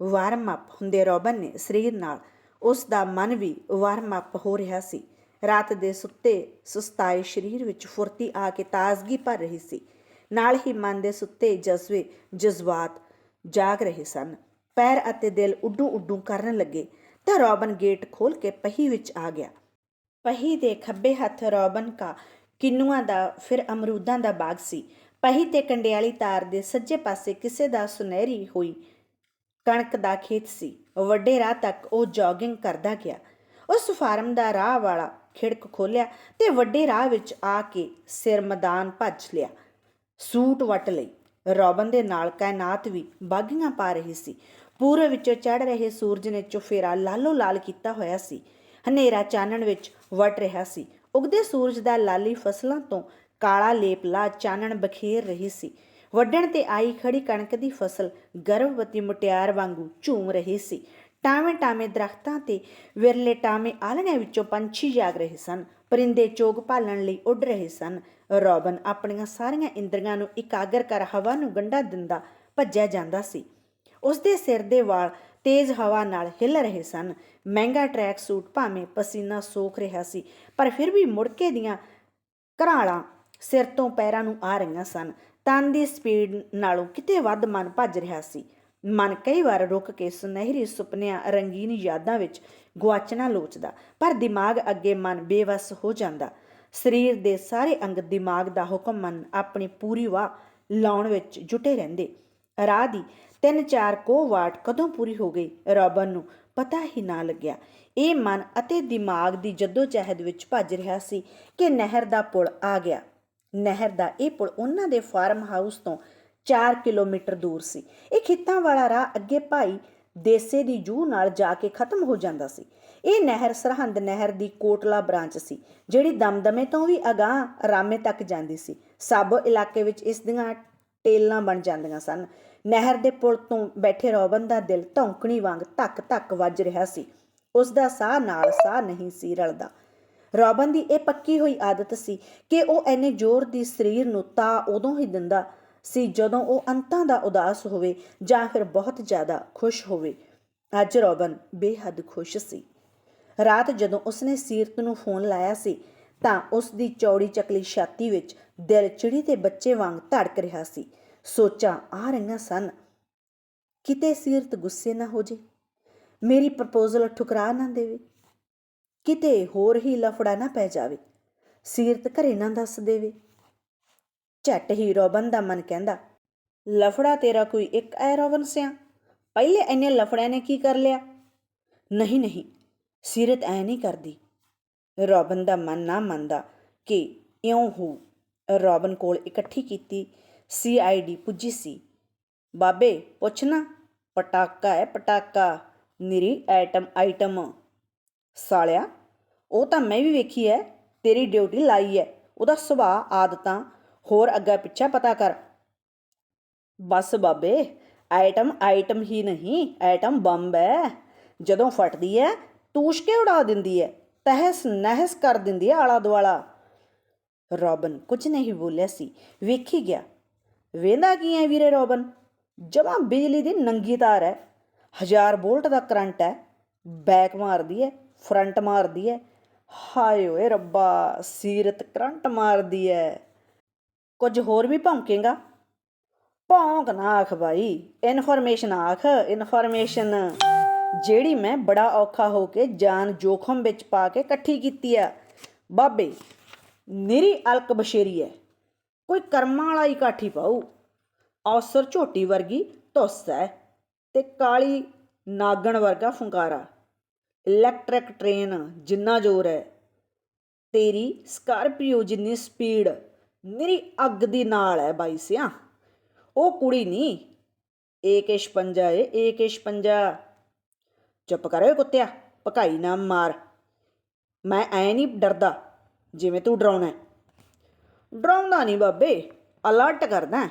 ਵਾਰਮ ਅਪ ਹੁੰਦੇ ਰੋਬਨ ਨੇ ਸਰੀਰ ਨਾਲ। ਉਸ ਦਾ ਮਨ ਵੀ ਵਾਰਮ ਅਪ ਹੋ ਰਿਹਾ ਸੀ। ਰਾਤ ਦੇ ਸੁੱਤੇ ਸੁਸਤਾਏ ਸਰੀਰ ਵਿੱਚ ਫੁਰਤੀ ਆ ਕੇ ਤਾਜ਼ਗੀ ਭਰ ਰਹੀ ਸੀ। ਨਾਲ ਹੀ ਮਨ ਦੇ ਸੁੱਤੇ ਜਜ਼ਬੇ, ਜਜ਼ਬਾਤ ਜਾਗ ਰਹੇ ਸਨ। ਪੈਰ ਅਤੇ ਦਿਲ ਉੱਡੂ ਉੱਡੂ ਕਰਨ ਲੱਗੇ। ਤਾਂ ਰੋਬਨ ਗੇਟ ਖੋਲ ਕੇ ਪਹੀ ਵਿੱਚ ਆ ਗਿਆ। ਪਹੀ ਦੇ ਖੱਬੇ ਹੱਥ ਰੋਬਨ ਕਾ ਕਿੰਨੂਆਂ ਦਾ, ਫਿਰ ਅਮਰੂਦਾਂ ਦਾ ਬਾਗ ਸੀ। ਪਹੀ ਤੇ ਕੰਡਿਆਲੀ ਤਾਰ ਦੇ ਸੱਜੇ ਪਾਸੇ ਕਿਸੇ ਦਾ ਸੁਨਹਿਰੀ ਹੋਈ ਕਣਕ ਦਾ ਖੇਤ ਸੀ। ਵੱਡੇ ਰਾਹ ਤੱਕ ਉਹ ਜੋਗਿੰਗ ਕਰਦਾ ਗਿਆ। ਉਸ ਫਾਰਮ ਦਾ ਰਾਹ ਵਾਲਾ ਖਿੜਕ ਖੋਲਿਆ ਤੇ ਵੱਡੇ ਰਾਹ ਵਿੱਚ ਆ ਕੇ ਸਿਰ ਮੈਦਾਨ ਭੱਜ ਲਿਆ। ਸੂਟ ਵਟ ਲਈ। ਰੋਬਨ ਦੇ ਨਾਲ ਕਾਇਨਾਤ ਵੀ ਬਾਗੀਆਂ ਪਾ ਰਹੀ ਸੀ। ਪੂਰਬ ਵਿੱਚੋਂ ਚੜ ਰਹੇ ਸੂਰਜ ਨੇ ਚੁਫੇਰਾ ਲਾਲੋ ਲਾਲ ਕੀਤਾ ਹੋਇਆ ਸੀ। ਹਨੇਰਾ ਚਾਨਣ ਵਿੱਚ ਵਟ ਰਿਹਾ ਸੀ। ਉਗਦੇ ਸੂਰਜ ਦਾ ਲਾਲੀ ਫਸਲਾਂ ਤੋਂ ਕਾਲਾ ਲੇਪ ਲਾ ਚਾਨਣ ਬਖੇਰ ਰਹੀ ਸੀ। ਵੱਢਣ ਤੇ ਆਈ ਖੜੀ ਕਣਕ ਦੀ ਫਸਲ ਗਰਭਵਤੀ ਮੁਟਿਆਰ ਵਾਂਗੂ ਝੂਮ ਰਹੀ ਸੀ। ਟਾਵੇਂ ਟਾਵੇਂ ਦਰਖਤਾਂ ਤੇ ਵਿਰਲੇ ਟਾਵੇਂ ਆਲਣਿਆਂ ਵਿੱਚੋਂ ਪੰਛੀ ਜਾਗ ਰਹੇ ਸਨ। ਪਰਿੰਦੇ ਚੋਗ ਭਾਲਣ ਲਈ ਉੱਡ ਰਹੇ ਸਨ। ਰੋਬਨ ਆਪਣੀਆਂ ਸਾਰੀਆਂ ਇੰਦਰੀਆਂ ਨੂੰ ਇਕਾਗਰ ਕਰ ਹਵਾ ਨੂੰ ਗੰਢਾ ਦਿੰਦਾ ਭੱਜਿਆ ਜਾਂਦਾ ਸੀ। ਉਸ ਦੇ ਸਿਰ ਦੇ ਵਾਲ ਤੇਜ਼ ਹਵਾ ਨਾਲ ਹਿੱਲ ਰਹੇ ਸਨ। ਮਹਿੰਗਾ ਟਰੈਕ ਸੂਟ ਭਾਵੇਂ ਪਸੀਨਾ ਸੋਖ ਰਿਹਾ ਸੀ, ਪਰ ਫਿਰ ਵੀ ਮੁੜਕੇ ਦੀਆਂ ਘਰਾਲਾਂ ਸਿਰ ਤੋਂ ਪੈਰਾਂ ਨੂੰ ਆ ਰਹੀਆਂ ਸਨ। ਤਨ ਦੀ ਸਪੀਡ ਨਾਲੋਂ ਕਿਤੇ ਵੱਧ ਮਨ ਭੱਜ ਰਿਹਾ ਸੀ। ਮਨ ਕਈ ਵਾਰ ਰੁਕ ਕੇ ਸੁਨਹਿਰੀ ਸੁਪਨਿਆਂ, ਰੰਗੀਨ ਯਾਦਾਂ ਵਿੱਚ ਗੁਆਚਣਾ ਲੋਚਦਾ, ਪਰ ਦਿਮਾਗ ਅੱਗੇ ਮਨ ਬੇਵਸ ਹੋ ਜਾਂਦਾ। ਸਰੀਰ ਦੇ ਸਾਰੇ ਅੰਗ ਦਿਮਾਗ ਦਾ ਹੁਕਮ ਮੰਨ ਆਪਣੀ ਪੂਰੀ ਵਾਹ ਲਾਉਣ ਵਿੱਚ ਜੁਟੇ ਰਹਿੰਦੇ। ਰਾਹ ਦੀ। ਤਿੰਨ ਚਾਰ ਕੋ ਵਾਟ ਕਦੋਂ ਪੂਰੀ ਹੋ ਗਈ? ਰੋਬਨ ਨੂੰ ਪਤਾ ਹੀ ਨਾ ਲੱਗਿਆ। ਇਹ ਮਨ ਅਤੇ ਦਿਮਾਗ ਦੀ ਜਦੋਜਹਿਦ ਵਿੱਚ ਭੱਜ ਰਿਹਾ ਸੀ ਕਿ ਨਹਿਰ ਦਾ ਪੁਲ ਆ ਗਿਆ। ਨਹਿਰ ਦਾ ਇਹ ਪੁਲ ਉਹਨਾਂ ਦੇ ਫਾਰਮ ਹਾਊਸ ਤੋਂ 4 ਕਿਲੋਮੀਟਰ ਦੂਰ ਸੀ। ਇਹ ਖੇਤਾਂ ਵਾਲਾ ਰਾਹ ਅੱਗੇ ਭਾਈ ਦੇਸੇ ਦੀ ਜੂਹ ਨਾਲ ਜਾ ਕੇ ਖਤਮ ਹੋ ਜਾਂਦਾ ਸੀ। ਇਹ ਨਹਿਰ ਸਰਹੰਦ ਨਹਿਰ ਦੀ ਕੋਟਲਾ ਬ੍ਰਾਂਚ ਸੀ, ਜਿਹੜੀ ਦਮਦਮੇ ਤੋਂ ਵੀ ਅਗਾਹ ਰਾਮੇ ਤੱਕ ਜਾਂਦੀ ਸੀ। ਸਾਬੋ ਇਲਾਕੇ ਵਿੱਚ ਇਸ ਦੀਆਂ ਟੇਲਾਂ ਬਣ ਜਾਂਦੀਆਂ ਸਨ। ਨਹਿਰ ਦੇ ਪੁਲ ਤੋਂ ਬੈਠੇ ਰੋਬਨ ਦਾ ਦਿਲ ਧੌਂਕਣੀ ਵਾਂਗ ਧੱਕ ਧੱਕ ਵੱਜ ਰਿਹਾ ਸੀ। ਉਸ ਦਾ ਸਾਹ ਨਾਲ ਸਾਹ ਨਹੀਂ ਸੀ ਰਲਦਾ। ਰੋਬਨ ਦੀ ਇਹ ਪੱਕੀ ਹੋਈ ਆਦਤ ਸੀ ਕਿ ਉਹ ਐਨੇ ਜ਼ੋਰ ਦੀ ਸਰੀਰ ਨੂੰ ਤਾਂ ਉਦੋਂ ਹੀ ਦਿੰਦਾ ਸੀ ਜਦੋਂ ਉਹ ਅੰਤਾਂ ਦਾ ਉਦਾਸ ਹੋਵੇ ਜਾਂ ਫਿਰ ਬਹੁਤ ਜ਼ਿਆਦਾ ਖੁਸ਼ ਹੋਵੇ। ਅੱਜ ਰੋਬਨ ਬੇਹੱਦ ਖੁਸ਼ ਸੀ। ਰਾਤ ਜਦੋਂ ਉਸਨੇ ਸੀਰਤ ਨੂੰ ਫੋਨ ਲਾਇਆ ਸੀ ਤਾਂ ਉਸ ਦੀ ਚੌੜੀ ਚਕਲੀ ਛਾਤੀ ਵਿੱਚ ਦਿਲ ਚਿੜੀ ਤੇ ਬੱਚੇ ਵਾਂਗ ਧੜਕ ਰਿਹਾ ਸੀ। ਸੋਚਾਂ ਆ ਰਹੀਆਂ ਸਨ, ਕਿਤੇ ਸੀਰਤ ਗੁੱਸੇ ਨਾ ਹੋ ਜੇ, ਮੇਰੀ ਪ੍ਰਪੋਜ਼ਲ ਠੁਕਰਾ ਨਾ ਦੇਵੇ, ਕਿਤੇ ਹੋਰ ਹੀ ਲਫੜਾ ਨਾ ਪੈ ਜਾਵੇ, ਸੀਰਤ ਘਰੇ ਨਾ ਦੱਸ ਦੇਵੇ। ਝੱਟ ਹੀ ਰੋਬਨ ਦਾ ਮਨ ਕਹਿੰਦਾ, ਲਫੜਾ ਤੇਰਾ ਕੋਈ ਇੱਕ ਐ ਰੋਬਨ ਸਿਆ, ਪਹਿਲੇ ਐਨੇ ਲਫੜਿਆਂ ਨੇ ਕੀ ਕਰ ਲਿਆ? ਨਹੀਂ ਨਹੀਂ, ਸੀਰਤ ਐ ਨਹੀਂ ਕਰਦੀ। ਰੋਬਨ ਦਾ ਮਨ ਨਾ ਮੰਨਦਾ ਕਿ ਇਉਂ ਹੋ। ਰੋਬਨ ਕੋਲ ਇਕੱਠੀ ਕੀਤੀ ਸੀਆਈਡੀ ਪੁੱਜੀ ਸੀ। ਬਾਬੇ ਪੁੱਛਣਾ ਪਟਾਕਾ ਹੈ ਪਟਾਕਾ। ਨਿਰੀ ਐਟਮ ਆਈਟਮ। ਸਾਲਿਆ, ਉਹ ਤਾਂ ਮੈਂ ਵੀ ਵੇਖੀ ਐ। ਤੇਰੀ ਡਿਊਟੀ ਲਾਈ ਐ। ਉਹਦਾ ਸੁਭਾਅ, ਆਦਤਾਂ ਹੋਰ ਅੱਗਾ ਪਿੱਛਾ ਪਤਾ ਕਰ। ਬਸ ਬਾਬੇ, ਆਈਟਮ ਆਈਟਮ ਹੀ ਨਹੀਂ। ਆਈਟਮ ਬੰਬ ਐ। ਜਦੋਂ ਫਟਦੀ ਐ ਤੂਸ਼ ਕੇ ਉਡਾ ਦਿੰਦੀ ਐ। ਤਹਿਸ ਨਹਿਸ ਕਰ ਦਿੰਦੀ ਹੈ ਆਲਾ ਦੁਆਲਾ। ਰੋਬਨ ਕੁਝ ਨਹੀਂ ਬੋਲਿਆ ਸੀ। ਵੇਖੀ ਗਿਆ। ਵੇਂਦਾ ਕੀ ਹੈ ਵੀਰੇ ਰੋਬਨ? ਜਮਾ ਬਿਜਲੀ ਦੀ ਨੰਗੀ ਤਾਰ ਹੈ ਹਜ਼ਾਰ ਵੋਲਟ ਦਾ ਕਰੰਟ ਹੈ ਬੈਕ ਮਾਰਦੀ ਹੈ ਫਰੰਟ ਮਾਰਦੀ ਹੈ ਹਾਏ ਓਏ ਰੱਬਾ, ਸੀਰਤ ਕਰੰਟ ਮਾਰਦੀ ਹੈ ਕੁਝ ਹੋਰ ਵੀ ਭੌਂਕੇਗਾ? ਭੌਂਕ ਨਾ ਆਖ ਬਾਈ। ਇਨਫੋਰਮੇਸ਼ਨ ਆਖ, ਇਨਫੋਰਮੇਸ਼ਨ। ਜਿਹੜੀ ਮੈਂ ਬੜਾ ਔਖਾ ਹੋ ਕੇ ਜਾਨ ਜੋਖਮ ਵਿੱਚ ਪਾ ਕੇ ਇਕੱਠੀ ਕੀਤੀ ਆ। ਬਾਬੇ, ਨਿਰੀ ਅਲਕ ਬਸ਼ੇਰੀ ਐ। ਕੋਈ ਕਰਮਾਂ ਵਾਲਾ ਹੀ ਕਾਠੀ ਪਾਉ ਔਸਰ ਝੋਟੀ ਵਰਗੀ ਧੁੱਸ ਹੈ ਤੇ ਕਾਲੀ ਨਾਗਣ ਵਰਗਾ ਫੁੰਕਾਰਾ। ਇਲੈਕਟ੍ਰਿਕ ਟ੍ਰੇਨ ਜਿੰਨਾ ਜ਼ੋਰ ਹੈ ਤੇਰੀ ਸਕਾਰਪੀਓ ਜਿੰਨੀ ਸਪੀਡ ਮੇਰੀ ਅੱਗ ਦੀ ਨਾਲ ਹੈ ਬਾਈ ਸਿਆ। ਉਹ ਕੁੜੀ ਨਹੀਂ ਏਕੇ 56 ਏ ਏਕੇ 56 ਚੁੱਪ ਕਰ ਓਏ ਕੁੱਤਿਆ, ਭਕਾਈ ਨਾ ਮਾਰ। ਮੈਂ ਐ ਨਹੀਂ ਡਰਦਾ ਜਿਵੇਂ ਤੂੰ ਡਰਾਉਣਾ ਡਰਾਉਂਦਾ ਨਹੀਂ ਬਾਬੇ ਅਲਰਟ ਕਰਦਾ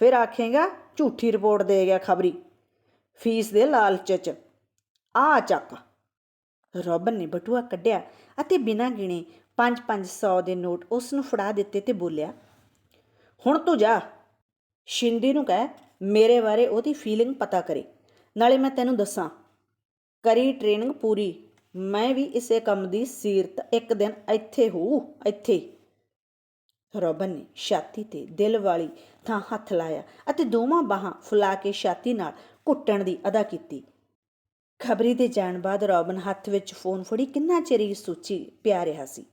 ਫਿਰ ਆਖੇਗਾ, ਝੂਠੀ ਰਿਪੋਰਟ ਦੇ ਗਿਆ ਖਬਰੀ। ਫੀਸ ਦੇ ਲਾਲਚ ਚ। ਆ ਚੱਕ। ਰੋਬਨ ਨੇ ਬਟੂਆ ਕੱਢਿਆ ਅਤੇ ਬਿਨਾਂ ਗਿਣੇ 5-500 ਦੇ ਨੋਟ ਉਸ ਨੂੰ ਫੜਾ ਦਿੱਤੇ ਤੇ ਬੋਲਿਆ, ਹੁਣ ਤੂੰ ਜਾ। ਸ਼ਿੰਦੀ ਨੂੰ ਕਹਿ, ਮੇਰੇ ਬਾਰੇ ਉਹਦੀ ਫੀਲਿੰਗ ਪਤਾ ਕਰੇ। ਨਾਲੇ ਮੈਂ ਤੈਨੂੰ ਦੱਸਾਂ ਕਰੀ ਟ੍ਰੇਨਿੰਗ ਪੂਰੀ। ਮੈਂ ਵੀ ਇਸੇ ਕੰਮ ਦੀ ਸੀਰਤ ਇੱਕ ਦਿਨ ਇੱਥੇ ਹੋਊ ਇੱਥੇ। ਰੋਬਨ ਨੇ ਛਾਤੀ ਤੇ ਦਿਲ ਵਾਲੀ ਥਾਂ ਹੱਥ ਲਾਇਆ ਅਤੇ ਦੋਵਾਂ ਬਾਹਾਂ ਫੁਲਾ ਕੇ ਛਾਤੀ ਨਾਲ ਘੁੱਟਣ ਦੀ ਅਦਾ ਕੀਤੀ। ਖਬਰੀ ਦੇ ਜਾਣ ਬਾਅਦ ਰੋਬਨ ਹੱਥ ਵਿੱਚ ਫੋਨ ਫੜੀ ਕਿੰਨਾ ਚਿਰ ਹੀ ਸੋਚੀ ਪਿਆ ਰਿਹਾ ਸੀ।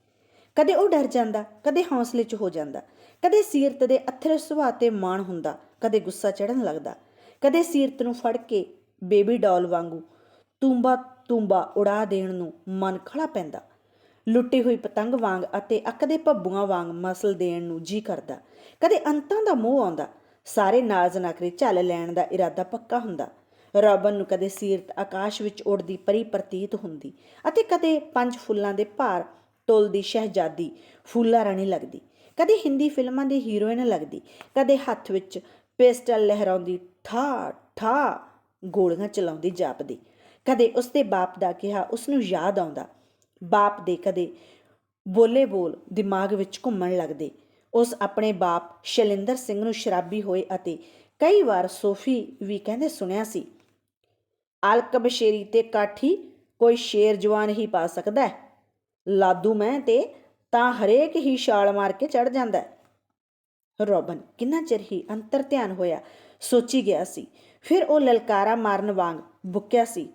ਕਦੇ ਉਹ ਡਰ ਜਾਂਦਾ, ਕਦੇ ਹੌਸਲੇ 'ਚ ਹੋ ਜਾਂਦਾ, ਕਦੇ ਸੀਰਤ ਦੇ ਅਥਰੇ ਸੁਭਾਅ ਤੇ ਮਾਣ ਹੁੰਦਾ, ਕਦੇ ਗੁੱਸਾ ਚੜਨ ਲੱਗਦਾ, ਕਦੇ ਸੀਰਤ ਨੂੰ ਫੜ ਕੇ ਬੇਬੀ ਡਾਲ ਵਾਂਗੂ ਤੂੰਬਾ ਤੂੰਬਾ ਉਡਾ ਦੇਣ ਨੂੰ ਮਨ ਖੜਾ ਪੈਂਦਾ। ਲੁੱਟੀ ਹੋਈ ਪਤੰਗ ਵਾਂਗ ਅਤੇ ਅੱਕਦੇ ਭੱਬੂਆਂ ਵਾਂਗ ਮਸਲ ਦੇਣ ਨੂੰ ਜੀ ਕਰਦਾ। ਕਦੇ ਅੰਤਾਂ ਦਾ ਮੋਹ ਆਉਂਦਾ। ਸਾਰੇ ਨਾਜ਼ ਨਖਰੇ ਝੱਲ ਲੈਣ ਦਾ ਇਰਾਦਾ ਪੱਕਾ ਹੁੰਦਾ। ਰੋਬਨ ਨੂੰ ਕਦੇ ਸੀਰਤ ਆਕਾਸ਼ ਵਿੱਚ ਉੜਦੀ ਪਰੀ ਪ੍ਰਤੀਤ ਹੁੰਦੀ ਅਤੇ ਕਦੇ ਪੰਜ ਫੁੱਲਾਂ ਦੇ ਭਾਰ ਟੁੱਲਦੀ ਸ਼ਹਿਜ਼ਾਦੀ ਫੂਲਾ ਰਾਣੀ ਲੱਗਦੀ। ਕਦੇ ਹਿੰਦੀ ਫਿਲਮਾਂ ਦੀ ਹੀਰੋਇਨ ਲੱਗਦੀ। ਕਦੇ ਹੱਥ ਵਿੱਚ ਪਿਸਟਲ ਲਹਿਰਾਉਂਦੀ ਠਾ ਠਾ ਗੋਲੀਆਂ ਚਲਾਉਂਦੀ ਜਾਪਦੀ। ਕਦੇ ਉਸਦੇ ਬਾਪ ਦਾ ਕਿਹਾ ਉਸ ਨੂੰ ਯਾਦ ਆਉਂਦਾ। ਬਾਪ ਦੇ ਕਦੇ ਬੋਲੇ ਬੋਲ ਦਿਮਾਗ ਵਿੱਚ ਘੁੰਮਣ ਲੱਗਦੇ। ਉਸ ਆਪਣੇ ਬਾਪ ਸ਼ੈਲਿੰਦਰ ਸਿੰਘ ਨੂੰ ਸ਼ਰਾਬੀ ਹੋਏ ਅਤੇ ਕਈ ਵਾਰ ਸੋਫੀ ਵੀ ਕਹਿੰਦੇ ਸੁਣਿਆ ਸੀ ਅਲਕ ਬਸ਼ੇਰੀ ਤੇ ਕਾਠੀ ਕੋਈ ਸ਼ੇਰ ਜਵਾਨ ਹੀ ਪਾ ਸਕਦਾ ਹੈ। ਲਾਦੂ ਮੈਂ ਤੇ ਤਾਂ ਹਰੇਕ ਹੀ ਛਾਲ ਮਾਰ ਕੇ ਚੜ ਜਾਂਦਾ ਰੋਬਨ ਕਿੰਨਾ ਚਿਰ ਹੀ ਅੰਤਰ ਧਿਆਨ ਹੋਇਆ ਸੋਚੀ ਗਿਆ ਸੀ। ਫਿਰ ਉਹ ਲਲਕਾਰਾ ਮਾਰਨ ਵਾਂਗ ਬੁੱਕਿਆ ਸੀ।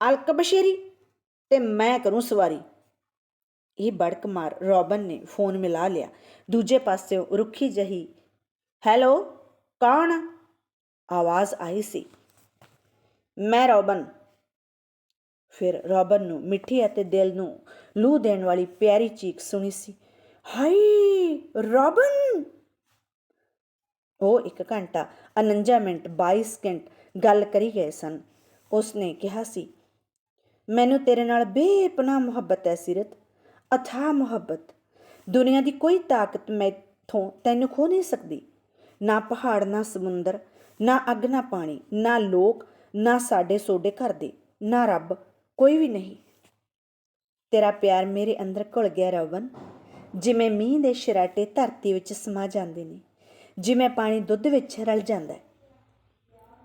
ਅਲਕ ਬਸ਼ੇਰੀ ਤੇ ਮੈਂ ਕਰੂੰ ਸਵਾਰੀ। ਇਹ ਬੜਕ ਮਾਰ ਰੋਬਨ ਨੇ ਫੋਨ ਮਿਲਾ ਲਿਆ। ਦੂਜੇ ਪਾਸਿਓਂ ਰੁੱਖੀ ਜਹੀ, ਹੈਲੋ, ਕੌਣ? ਆਵਾਜ਼ ਆਈ ਸੀ। ਮੈਂ ਰੋਬਨ। ਫਿਰ ਰੋਬਨ ਨੂੰ ਮਿੱਠੀ ਅਤੇ ਦਿਲ ਨੂੰ ਲੂ ਦੇਣ ਵਾਲੀ ਪਿਆਰੀ ਚੀਕ ਸੁਣੀ ਸੀ। High Robin! ਉਹ ਇੱਕ ਘੰਟਾ 49 ਮਿੰਟ 22 ਸਕਿੰਟ ਗੱਲ ਕਰੀ ਗਏ ਸਨ। ਉਸਨੇ ਕਿਹਾ ਸੀ ਮੈਨੂੰ ਤੇਰੇ ਨਾਲ ਬੇਪਨਾਹ ਮੁਹੱਬਤ ਹੈ ਸਿਰਤ, ਅਥਾਹ ਮੁਹੱਬਤ। ਦੁਨੀਆ ਦੀ ਕੋਈ ਤਾਕਤ ਮੈਥੋਂ ਤੈਨੂੰ ਖੋ ਨਹੀਂ ਸਕਦੀ। ਨਾ ਪਹਾੜ, ਨਾ ਸਮੁੰਦਰ, ਨਾ ਅੱਗ, ਨਾ ਪਾਣੀ, ਨਾ ਲੋਕ, ਨਾ ਸਾਡੇ ਸੋਡੇ ਘਰ ਦੇ, ਨਾ ਰੱਬ, ਕੋਈ ਵੀ ਨਹੀਂ। ਤੇਰਾ ਪਿਆਰ ਮੇਰੇ ਅੰਦਰ ਘੁਲ ਗਿਆ ਰਵਨ। ਜਿਵੇਂ ਮੀਂਹ ਦੇ ਸ਼ਰਾਟੇ ਧਰਤੀ ਵਿੱਚ ਸਮਾ ਜਾਂਦੇ ਨੇ, ਜਿਵੇਂ ਪਾਣੀ ਦੁੱਧ ਵਿੱਚ ਰਲ ਜਾਂਦਾ ਹੈ।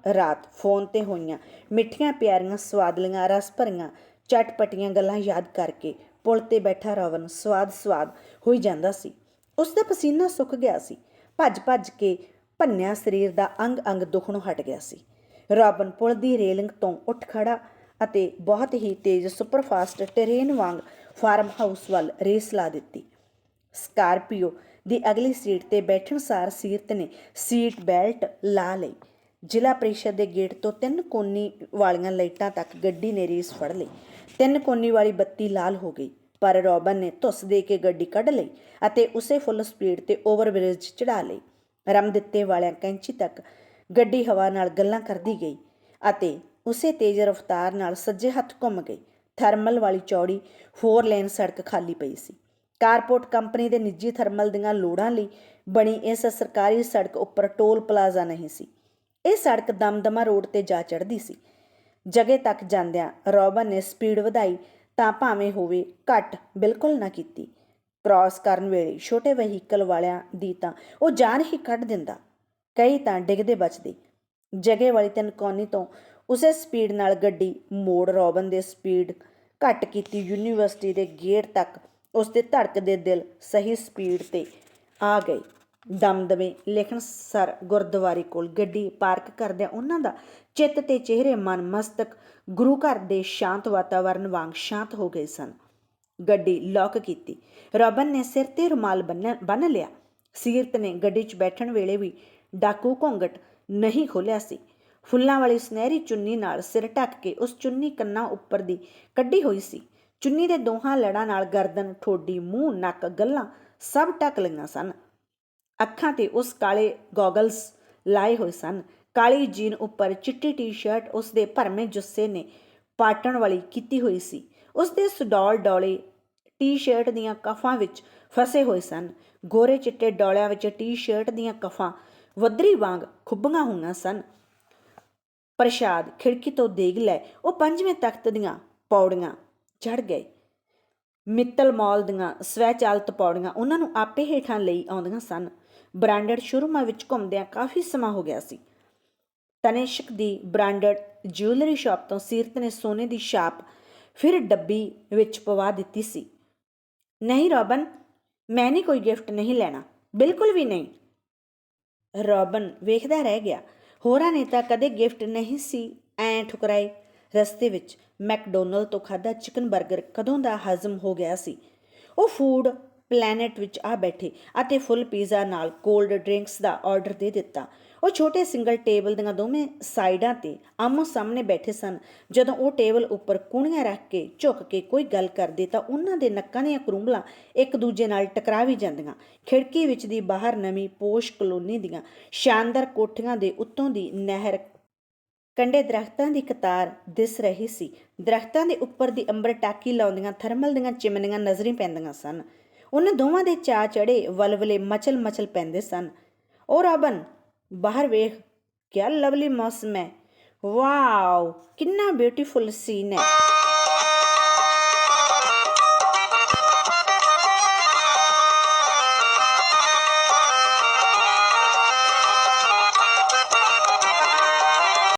ਰਾਤ ਫੋਨ ਤੇ ਹੋਈਆਂ, ਮਿੱਠੀਆਂ ਪਿਆਰੀਆਂ ਸਵਾਦਲੀਆਂ ਰਸ ਭਰੀਆਂ ਚਟਪਟੀਆਂ ਗੱਲਾਂ ਯਾਦ ਕਰਕੇ ਪੁਲ ਤੇ ਬੈਠਾ ਰਵਨ ਸਵਾਦ ਸਵਾਦ ਹੋਈ ਜਾਂਦਾ ਸੀ। ਉਸ ਦਾ ਪਸੀਨਾ ਸੁੱਕ ਗਿਆ ਸੀ। ਭੱਜ ਭੱਜ ਕੇ ਭੰਨਿਆ ਸਰੀਰ ਦਾ ਅੰਗ ਅੰਗ ਦੁਖਣੋਂ ਹਟ ਗਿਆ ਸੀ। ਰਵਨ ਪੁਲ ਦੀ ਰੇਲਿੰਗ ਤੋਂ ਉੱਠ ਖੜਾ ਅਤੇ ਬਹੁਤ ਹੀ ਤੇਜ਼ ਸੁਪਰਫਾਸਟ ਟ੍ਰੇਨ ਵਾਂਗ ਫਾਰਮ ਹਾਊਸ ਵੱਲ ਰੇਸ ਲਾ ਦਿੱਤੀ। ਸਕਾਰਪੀਓ ਦੀ ਅਗਲੀ ਸੀਟ ਤੇ ਬੈਠਣ ਸਾਰ ਸੀਰਤ ਨੇ ਸੀਟ ਬੈਲਟ ਲਾ ਲਈ। ਜ਼ਿਲ੍ਹਾ ਪ੍ਰੀਸ਼ਦ ਦੇ ਗੇਟ ਤੋਂ ਤਿੰਨ ਕੋਨੀ ਵਾਲੀਆਂ ਲਾਈਟਾਂ ਤੱਕ ਗੱਡੀ ਨੇ ਰੇਸ ਫੜ ਲਈ। ਤਿੰਨ ਕੋਨੀ ਵਾਲੀ ਬੱਤੀ ਲਾਲ ਹੋ ਗਈ, ਪਰ ਰੋਬਨ ਨੇ ਧੁੱਸ ਦੇ ਕੇ ਗੱਡੀ ਕੱਢ ਲਈ ਅਤੇ ਉਸੇ ਫੁੱਲ ਸਪੀਡ ਤੇ ਓਵਰਬ੍ਰਿਜ ਚੜਾ ਲਈ। ਰਮ ਦਿੱਤੇ ਵਾਲਿਆਂ ਕੈਂਚੀ ਤੱਕ ਗੱਡੀ ਹਵਾ ਨਾਲ ਗੱਲਾਂ ਕਰਦੀ ਗਈ ਅਤੇ ਉਸੇ ਤੇਜ਼ ਰਫ਼ਤਾਰ ਨਾਲ ਸੱਜੇ ਹੱਥ ਘੁੰਮ ਗਈ। ਥਰਮਲ ਵਾਲੀ ਚੌੜੀ 4 ਲੇਨ ਸੜਕ ਖਾਲੀ ਪਈ ਸੀ। ਕਾਰਪੋਰਟ ਕੰਪਨੀ ਦੇ ਨਿੱਜੀ ਥਰਮਲ ਦੀਆਂ ਲੋੜਾਂ ਲਈ ਬਣੀ ਇਸ ਸਰਕਾਰੀ ਸੜਕ ਉੱਪਰ ਟੋਲ ਪਲਾਜ਼ਾ ਨਹੀਂ ਸੀ। ਇਹ ਸੜਕ ਦਮਦਮਾ ਰੋਡ ਤੇ ਜਾ ਚੜ੍ਹਦੀ ਸੀ। ਜਗੇ ਤੱਕ ਜਾਂਦਿਆਂ ਰੋਬਨ ਨੇ ਸਪੀਡ ਵਧਾਈ ਤਾਂ ਭਾਵੇਂ ਹੋਵੇ ਘੱਟ, ਬਿਲਕੁਲ ਨਾ ਕੀਤੀ। ਕ੍ਰਾਸ ਕਰਨ ਵੇਲੇ ਛੋਟੇ ਵਹੀਕਲ ਵਾਲਿਆਂ ਦੀ ਤਾਂ ਉਹ ਜਾਨ ਹੀ ਕੱਢ ਦਿੰਦਾ। ਕਈ ਤਾਂ ਡਿੱਗਦੇ ਬਚਦੇ। ਜਗੇ ਵਾਲੀ ਤਿੰਨਕੋਨੀ ਤੋਂ ਉਸੇ ਸਪੀਡ ਨਾਲ ਗੱਡੀ ਮੋੜ ਰੋਬਨ ਦੇ ਸਪੀਡ ਘੱਟ ਕੀਤੀ ਯੂਨੀਵਰਸਿਟੀ ਦੇ ਗੇਟ ਤੱਕ, ਉਸ ਦੇ ਧੜਕਦੇ ਦਿਲ ਸਹੀ ਸਪੀਡ ਤੇ ਆ ਗਈ ਦਮਦਮੇ ਲਿਖਣ ਸਰ ਗੁਰਦੁਆਰੇ ਕੋਲ ਗੱਡੀ ਪਾਰਕ ਕਰਦਿਆਂ ਉਹਨਾਂ ਦਾ ਚਿੱਤ ਤੇ ਚਿਹਰੇ ਮਨ ਮਸਤਕ ਗੁਰੂ ਘਰ ਦੇ ਸ਼ਾਂਤ ਵਾਤਾਵਰਣ ਵਾਂਗ ਸ਼ਾਂਤ ਹੋ ਗਏ ਸਨ। ਗੱਡੀ ਲੌਕ ਕੀਤੀ। ਰੋਬਨ ਨੇ ਸਿਰ ਤੇ ਰੁਮਾਲ ਬੰਨ ਬੰਨ ਲਿਆ। ਸੀਰਤ ਨੇ ਗੱਡੀ 'ਚ ਬੈਠਣ ਵੇਲੇ ਵੀ ਡਾਕੂ ਘੋਂਗਟ ਨਹੀਂ ਖੋਲਿਆ ਸੀ। ਫੁੱਲਾਂ ਵਾਲੀ ਸੁਨਹਿਰੀ ਚੁੰਨੀ ਨਾਲ ਸਿਰ ਢੱਕ ਕੇ ਉਸ ਚੁੰਨੀ ਕੰਨਾਂ ਉੱਪਰ ਦੀ ਕੱਢੀ ਹੋਈ ਸੀ। ਚੁੰਨੀ ਦੇ ਦੋਹਾਂ ਲੜਾਂ ਨਾਲ ਗਰਦਨ, ਠੋਡੀ, ਮੂੰਹ, ਨੱਕ, ਗੱਲਾਂ ਸਭ ਢੱਕ ਲਈਆਂ ਸਨ। ਅੱਖਾਂ ਤੇ ਉਸ ਕਾਲੇ ਗੋਗਲਸ ਲਾਏ ਹੋਏ ਸਨ। ਕਾਲੀ ਜੀਨ ਉੱਪਰ ਚਿੱਟੀ ਟੀ-ਸ਼ਰਟ ਉਸ ਦੇ ਭਰਮੇ ਜੁੱਸੇ ਨੇ ਪਾਟਣ ਵਾਲੀ ਕੀਤੀ ਹੋਈ ਸੀ। ਉਸ ਦੇ ਸੁਡੌਲ ਡੌਲੇ ਟੀ-ਸ਼ਰਟ ਦੀਆਂ ਕਫਾਂ ਵਿੱਚ ਫਸੇ ਹੋਏ ਸਨ। ਗੋਰੇ ਚਿੱਟੇ ਡੌਲਿਆਂ ਵਿੱਚ ਟੀ-ਸ਼ਰਟ ਦੀਆਂ ਕਫਾਂ ਵੱਧਰੀ ਵਾਂਗ ਖੁੱਬੀਆਂ ਹੋਈਆਂ ਸਨ। ਪ੍ਰਸ਼ਾਦ ਖਿੜਕੀ ਤੋਂ ਦੇਖ ਲੈ ਉਹ ਪੰਜਵੇਂ ਤਖਤ ਦੀਆਂ ਪੌੜੀਆਂ ਚੜ ਗਏ। ਮਿੱਤਲ ਮੌਲ ਦੀਆਂ ਸਵੈਚਾਲਿਤ ਪੌੜੀਆਂ ਉਹਨਾਂ ਨੂੰ ਆਪੇ ਹੇਠਾਂ ਲਈ ਆਉਂਦੀਆਂ ਸਨ। ਬ੍ਰਾਂਡਡ ਸ਼ੋਰੂਮਾਂ ਵਿੱਚ ਘੁੰਮਦਿਆਂ ਕਾਫੀ ਸਮਾਂ ਹੋ ਗਿਆ ਸੀ। ਤਨੇਸ਼ਕ ਦੀ ਬ੍ਰਾਂਡਡ ਜਿਊਲਰੀ ਸ਼ਾਪ ਤੋਂ ਸੀਰਤ ਨੇ ਸੋਨੇ ਦੀ ਛਾਪ ਫਿਰ ਡੱਬੀ ਵਿੱਚ ਪਵਾ ਦਿੱਤੀ ਸੀ। ਨਹੀਂ ਰੋਬਨ, ਮੈਂ ਨਹੀਂ ਕੋਈ ਗਿਫਟ ਨਹੀਂ ਲੈਣਾ। ਬਿਲਕੁਲ ਵੀ ਨਹੀਂ। ਰੋਬਨ ਵੇਖਦਾ ਰਹਿ ਗਿਆ। ਹੋਰਾਂ ਨੇ ਤਾਂ ਕਦੇ ਗਿਫਟ ਨਹੀਂ ਸੀ ਐਂ ਠੁਕਰਾਏ। ਰਸਤੇ ਵਿੱਚ ਮੈਕਡੋਨਲਡ ਤੋਂ ਖਾਦਾ ਚਿਕਨ 버ਗਰ ਕਦੋਂ ਦਾ ਹਜ਼ਮ ਹੋ ਗਿਆ ਸੀ? ਉਹ ਫੂਡ ਪਲੈਨਟ ਵਿੱਚ ਆ ਬੈਠੇ ਅਤੇ ਫੁੱਲ ਪੀਜ਼ਾ ਨਾਲ ਕੋਲਡ ਡਰਿੰਕਸ ਦਾ ਆਰਡਰ ਦੇ ਦਿੱਤਾ। ਉਹ ਛੋਟੇ ਸਿੰਗਲ ਟੇਬਲ ਦੀਆਂ ਦੋਵੇਂ ਸਾਈਡਾਂ ਤੇ ਆਮੋ ਸਾਹਮਣੇ ਬੈਠੇ ਸਨ। ਜਦੋਂ ਉਹ ਟੇਬਲ ਉੱਪਰ ਕੂਣੀਆਂ ਰੱਖ ਕੇ ਝੁੱਕ ਕੇ ਕੋਈ ਗੱਲ ਕਰਦੇ ਤਾਂ ਉਹਨਾਂ ਦੇ ਨੱਕਾਂ ਦੀਆਂ ਕਰੂੰਬਲਾਂ ਇੱਕ ਦੂਜੇ ਨਾਲ ਟਕਰਾ ਵੀ ਜਾਂਦੀਆਂ। ਖਿੜਕੀ ਵਿੱਚ ਦੀ ਬਾਹਰ ਨਵੀਂ ਪੋਸ਼ ਕਲੋਨੀ ਦੀਆਂ ਸ਼ਾਨਦਾਰ ਕੋਠੀਆਂ ਦੇ ਉੱਤੋਂ ਦੀ ਨਹਿਰ ਕੰਡੇ ਦਰਖਤਾਂ ਦੀ ਕਤਾਰ ਦਿਸ ਰਹੀ ਸੀ। ਦਰਖਤਾਂ ਦੇ ਉੱਪਰ ਦੀ ਅੰਬਰ ਟਾਕੀ ਲਾਉਂਦੀਆਂ, ਥਰਮਲ ਦੀਆਂ ਚਿਮਨੀਆਂ ਨਜ਼ਰੀ ਪੈਂਦੀਆਂ ਸਨ। ਉਹਨਾਂ ਦੋਵਾਂ ਦੇ ਚਾ ਚੜੇ ਵਲਵਲੇ ਮਚਲ ਮਚਲ ਪੈਂਦੇ ਸਨ। ਉਹ ਰਾਬਨ, ਬਾਹਰ ਵੇਖ, ਕਿਆ ਲਵਲੀ ਮੌਸਮ ਹੈ। ਵਾਓ, ਕਿੰਨਾ ਬਿਊਟੀਫੁਲ ਸੀਨ ਹੈ।